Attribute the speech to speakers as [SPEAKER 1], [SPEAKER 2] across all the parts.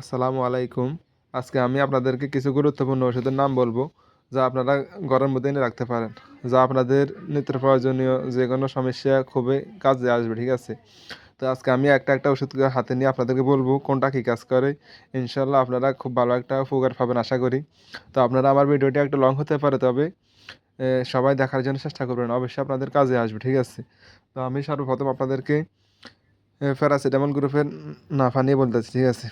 [SPEAKER 1] আসসালামু আলাইকুম। আজকে আমি আপনাদেরকে কিছু গুরুত্বপূর্ণ ওষুধের নাম বলব, যা আপনারা ঘরের মধ্যে এনে রাখতে পারেন, যা আপনাদের নিত্য প্রয়োজনীয় যে কোনো সমস্যা খুবই কাজে আসবে, ঠিক আছে? তো আজকে আমি একটা একটা ওষুধ হাতে নিয়ে আপনাদেরকে বলব, কোনটা কী কাজ করে। ইনশাল্লাহ আপনারা খুব ভালো একটা উপকার পাবেন, আশা করি। তো আপনারা আমার ভিডিওটি একটু লং হতে পারে, তবে সবাই দেখার জন্য চেষ্টা করবেন, অবশ্যই আপনাদের কাজে আসবে, ঠিক আছে? তো আমি সর্বপ্রথম আপনাদেরকে প্যারাসিটামল গ্রুপের নাফা নিয়ে বলতেছি ঠিক আছে?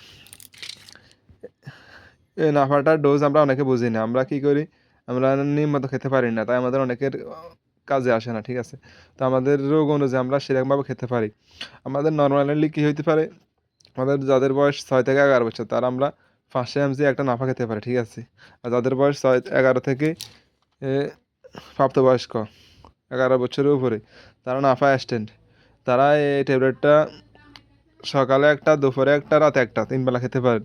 [SPEAKER 1] নাফাটার ডোজ আমরা অনেকে বুঝি না আমরা কি করি? আমরা নিয়মিত খেতে পারি না, তাই আমাদের অনেকের কাজে আসে না, ঠিক আছে? তো আমাদের রোগ অনুযায়ী আমরা সেরকমভাবে খেতে পারি। আমাদের নর্মালি কী হইতে পারে? আমাদের যাদের বয়স ছয় থেকে এগারো বছর, তারা আমরা পাঁচশো এমজি একটা নাফা খেতে পারি, ঠিক আছে? আর যাদের বয়স ছয়, এগারো থেকে প্রাপ্তবয়স্ক, এগারো বছরের উপরে, তারা নাফা অ্যাস্টেন্ট তারা এই ট্যাবলেটটা সকালে একটা, দুপুরে একটা, রাতে একটা, তিনবেলা খেতে পারেন।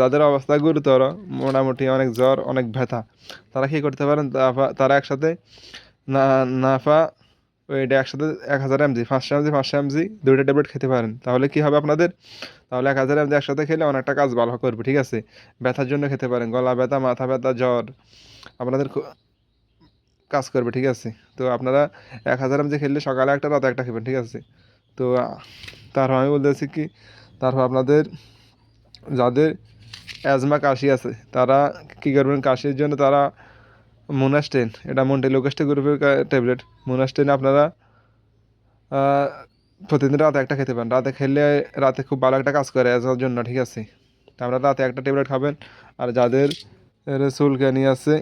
[SPEAKER 1] যাদের অবস্থা গুরুতর, মোটামুটি অনেক জ্বর, অনেক ব্যথা, তারা কী করতে পারেন? তারা একসাথে না, নাফা, ওইটা একসাথে এক হাজার এমজি, পাঁচশো এমজি পাঁচশো এমজি দুইটা ট্যাবলেট খেতে পারেন। তাহলে কী হবে আপনাদের? তাহলে এক হাজার এমজি একসাথে খেলে অনেকটা কাজ ভালো করবে, ঠিক আছে? ব্যথার জন্য খেতে পারেন, গলা ব্যথা, মাথা ব্যথা, জ্বর, আপনাদের কাজ করবে, ঠিক আছে? তো আপনারা এক হাজার এমজি খেললে সকালে একটা, রাতে একটা খেবেন, ঠিক আছে? তো তারপর আমি বলতেছি কি, তারপর আপনাদের, যাদের অ্যাজমা কাশি আছে। তারা কী করবেন? কাশির জন্য তারা মোনাস্টেন এটা মন্টেলোকাস্টে গ্রুপের ট্যাবলেট মোনাস্টেন আপনারা প্রতিদিন রাতে একটা খেতে পারেন। রাতে খেলে রাতে খুব ভালো একটা কাজ করে অ্যাজমার জন্য ঠিক আছে? তা আপনারা রাতে একটা ট্যাবলেট খাবেন। আর যাদের চুলকানি আছে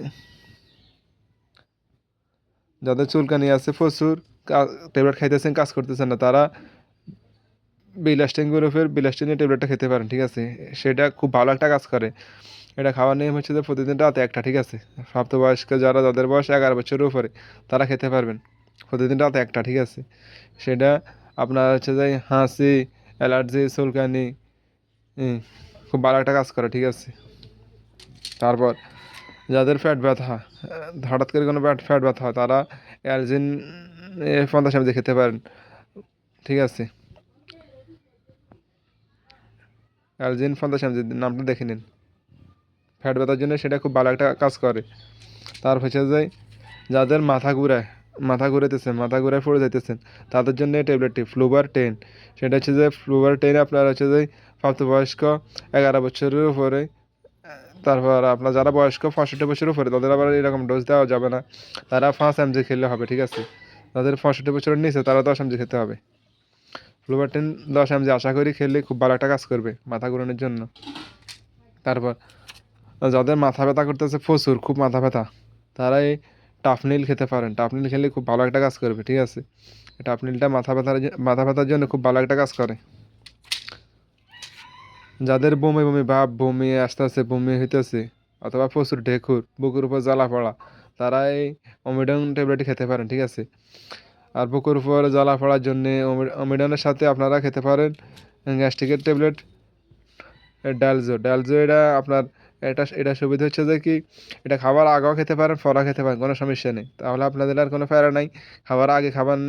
[SPEAKER 1] যাদের চুলকানি আছে প্রচুর ট্যাবলেট খাইতেছেন কাজ করতেছেন না তারা বিলাস্টিন গ্রুপের বিলাস্টিনের ট্যাবলেটটা খেতে পারেন, ঠিক আছে? সেটা খুব ভালো একটা কাজ করে। এটা খাওয়ার নিয়ম হচ্ছে যে প্রতিদিন রাতে একটা, ঠিক আছে? প্রাপ্তবয়স্ক যারা যাদের বয়স এগারো বছরের উপরে, তারা খেতে পারবেন। প্রতিদিন রাতে একটা, ঠিক আছে? সেটা আপনার হচ্ছে যে হাসি, অ্যালার্জি, চুলকানি খুব ভালো একটা কাজ করে, ঠিক আছে? তারপর যাদের ফ্যাট ব্যথা, হঠাৎ করে কোনো ফ্যাট ব্যথা হয়, তারা অ্যালজিন পঞ্চাশ এমজি খেতে পারেন, ঠিক আছে? অ্যালজিন পঞ্চাশ এমজি নামটা দেখে নিন। ফ্যাট ব্যথার জন্য সেটা খুব ভালো একটা কাজ করে। তার হচ্ছে যে যাদের মাথা ঘুরায়, মাথা ঘুরাইতেছে মাথা ঘুরায় পড়ে যাইতেছেন, তাদের জন্য এই ট্যাবলেটটি ফ্লুবার টেন। সেটা হচ্ছে যে ফ্লুবার টেন আপনার হচ্ছে যে প্রাপ্তবয়স্ক এগারো বছরের উপরে, তারপর আপনার যারা বয়স্ক পঁয়ষট্টি বছরের উপরে, তাদের আবার এরকম ডোজ দেওয়া যাবে না। তারা পাঁচ এমজি খেলে হবে, ঠিক আছে? যাদের পঁয়ষট্টি বছরের নিচে তারা দশ এমজি খেতে হবে। ফ্লুবার টেন দশ এমজি আশা করি খেলে খুব ভালো একটা কাজ করবে মাথা ঘুরানোর জন্য। তারপর, যাদের মাথা ব্যথা করতেছে প্রচুর খুব মাথা ব্যথা। তারা এই টাফনিল খেতে পারেন। টাফনিল খেলে খুব ভালো একটা কাজ করবে, ঠিক আছে? টাফনিলটা মাথা ব্যথার মাথা ব্যথার জন্য খুব ভালো একটা কাজ করে। যাদের বমি বমি, ভাব বমি, আস্তে আস্তে বমি হইতেছে, অথবা প্রচুর ঢেকুর, বুকুর উপর জ্বালা পড়া তারা এই অমিডন ট্যাবলেট খেতে পারেন, ঠিক আছে? আর বুকুর উপর জ্বালা পড়ার জন্যে অমিডনের সাথে আপনারা খেতে পারেন। গ্যাস্ট্রিকের ট্যাবলেট, ডালজো ডালজো এটা আপনার এটা এটা সুবিধা হচ্ছে যে কি, এটা খাবার আগেও খেতে পারেন পরা খেতে পারেন, কোনো সমস্যা নেই। তাহলে আপনাদের আর কোনো ফেরা নাই। খাবার আগে খাবেন,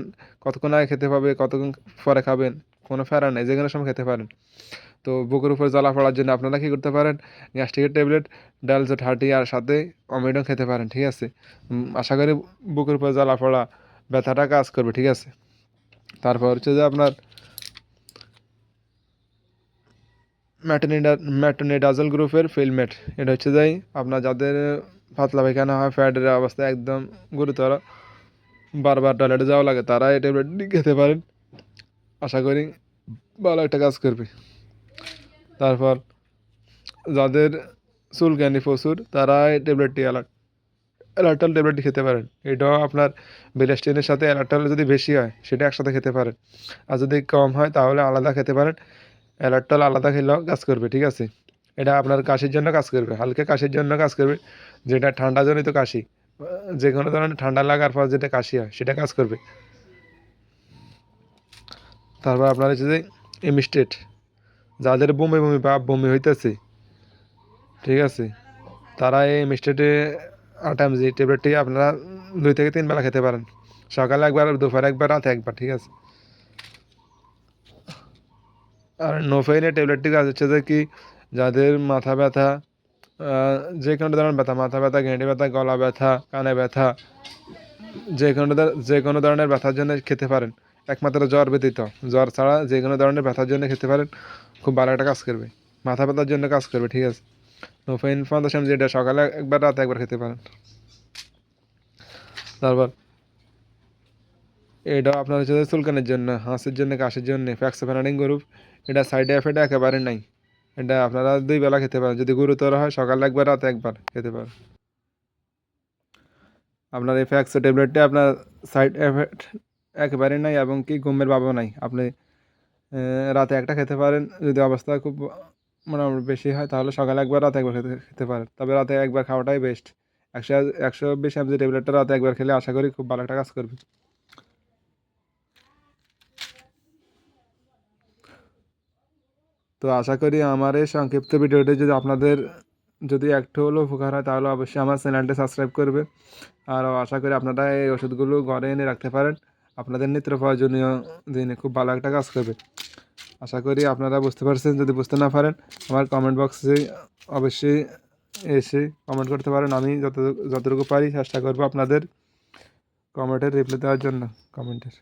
[SPEAKER 1] কতক্ষণ আগে খেতে পাবে, কতক্ষণ পরে খাবেন, কোনো ফেরা নেই যে কোনো সময় খেতে পারেন। তো বুকের উপর জ্বালা পড়ার জন্য আপনারা কী করতে পারেন, গ্যাস্ট্রিকের ট্যাবলেট, ডালজো থার্টি আর সাথে অমিডন খেতে পারেন, ঠিক আছে? আশা করি বুকের উপর জ্বালা পড়া ব্যথাটা কাজ করবে, ঠিক আছে? তারপর হচ্ছে যে আপনার ম্যাটোনিডা ম্যাটোনিডাজল গ্রুপের ফিলমেট। এটা হচ্ছে যাই আপনার যাদের পাতলা পায়খানা হয়, ফ্যাটের অবস্থা একদম গুরুতর, বারবার টয়লেটে যাওয়া লাগে, তারা এই ট্যাবলেটটি খেতে পারেন। আশা করি ভালো একটা কাজ করবে। তারপর যাদের চুলকানি প্রচুর, তারা এই ট্যাবলেটটি অ্যালার্ট অ্যালার্টাল ট্যাবলেটটি খেতে পারেন। এটাও আপনার বেলাস্টিনের সাথে অ্যালার্টাল যদি বেশি হয়, সেটা একসাথে খেতে পারেন। আর যদি কম হয়, তাহলে আলাদা খেতে পারেন। অ্যালার্টল আলাদা খেলেও কাজ করবে, ঠিক আছে? এটা আপনার কাশির জন্য কাজ করবে, হালকা কাশির জন্য কাজ করবে। যেটা ঠান্ডাজনিত কাশি, যে কোনো ধরনের ঠান্ডা লাগার পর যেটা কাশি হয়, সেটা কাজ করবে। তারপর আপনার হচ্ছে যে এমিস্টেট যাদের বমি বমি বা বমি হইতেছে, ঠিক আছে? তারা এই এমিস্টেটে আট এমজি ট্যাবলেটটি আপনারা দুই থেকে তিন বেলা খেতে পারেন। সকালে একবার, দুপুরে একবার, রাতে একবার, ঠিক আছে? আর নোফাইনের ট্যাবলেটটি কাজ হচ্ছে যে কি, যাদের মাথা ব্যথা যে কোনো ধরনের ব্যথা, মাথা ব্যথা গেঁটে ব্যথা, গলা ব্যথা, কানে ব্যথা, যে কোনো যে কোনো ধরনের ব্যথার জন্য খেতে পারেন। একমাত্র জ্বর ব্যতীত। জ্বর ছাড়া যে কোনো ধরনের ব্যথার জন্য খেতে পারেন। খুব ভালো একটা কাজ করবে। মাথা ব্যথার জন্য কাজ করবে, ঠিক আছে? নোফেন এম যেটা, সকালে একবার, রাতে একবার খেতে পারেন। তারপর, এটা আপনার হচ্ছে যে চুলকানের জন্য, হাঁসের জন্য, কাশির জন্য ফ্যাক্সোফেনাডিং গ্রুপ। এটা সাইড এফেক্ট একেবারে নাই। এটা আপনারা দুই বেলা খেতে পারেন। যদি গুরুতর হয়, সকালে একবার, রাতে একবার খেতে পারেন। আপনার এই ফ্যাক্সো ট্যাবলেটটা আপনার সাইড এফেক্ট একেবারে নাই এবং কি ঘুমের ভাবও নাই। আপনি রাতে একটা খেতে পারেন। যদি অবস্থা খুব মোটামুটি বেশি হয়, তাহলে সকালে একবার, রাতে একবার খেতে খেতে পারেন। তবে রাতে একবার খাওয়াটাই বেস্ট একশো একশো বিশ এমজি ট্যাবলেটটা রাতে একবার খেলে আশা করি খুব ভালো একটা কাজ করবে। তো আশা করি আমার এই সংক্ষিপ্ত ভিডিওটি যদি আপনাদের যদি একটু হলেও উপকার হয়, তাহলে অবশ্যই আমার চ্যানেলটি সাবস্ক্রাইব করবে। আর আশা করি আপনারা এই ওষুধগুলো ঘরে এনে রাখতে পারেন। আপনাদের নিত্য প্রয়োজনীয় দিনে খুব ভালো একটা কাজ করবে। আশা করি আপনারা বুঝতে পারছেন, যদি বুঝতে না পারেন, আমার কমেন্ট বক্সে অবশ্যই এসে কমেন্ট করতে পারেন। আমি যত যতটুকু পারি চেষ্টা করব আপনাদের কমেন্টের রিপ্লাই দেওয়ার জন্য কমেন্টের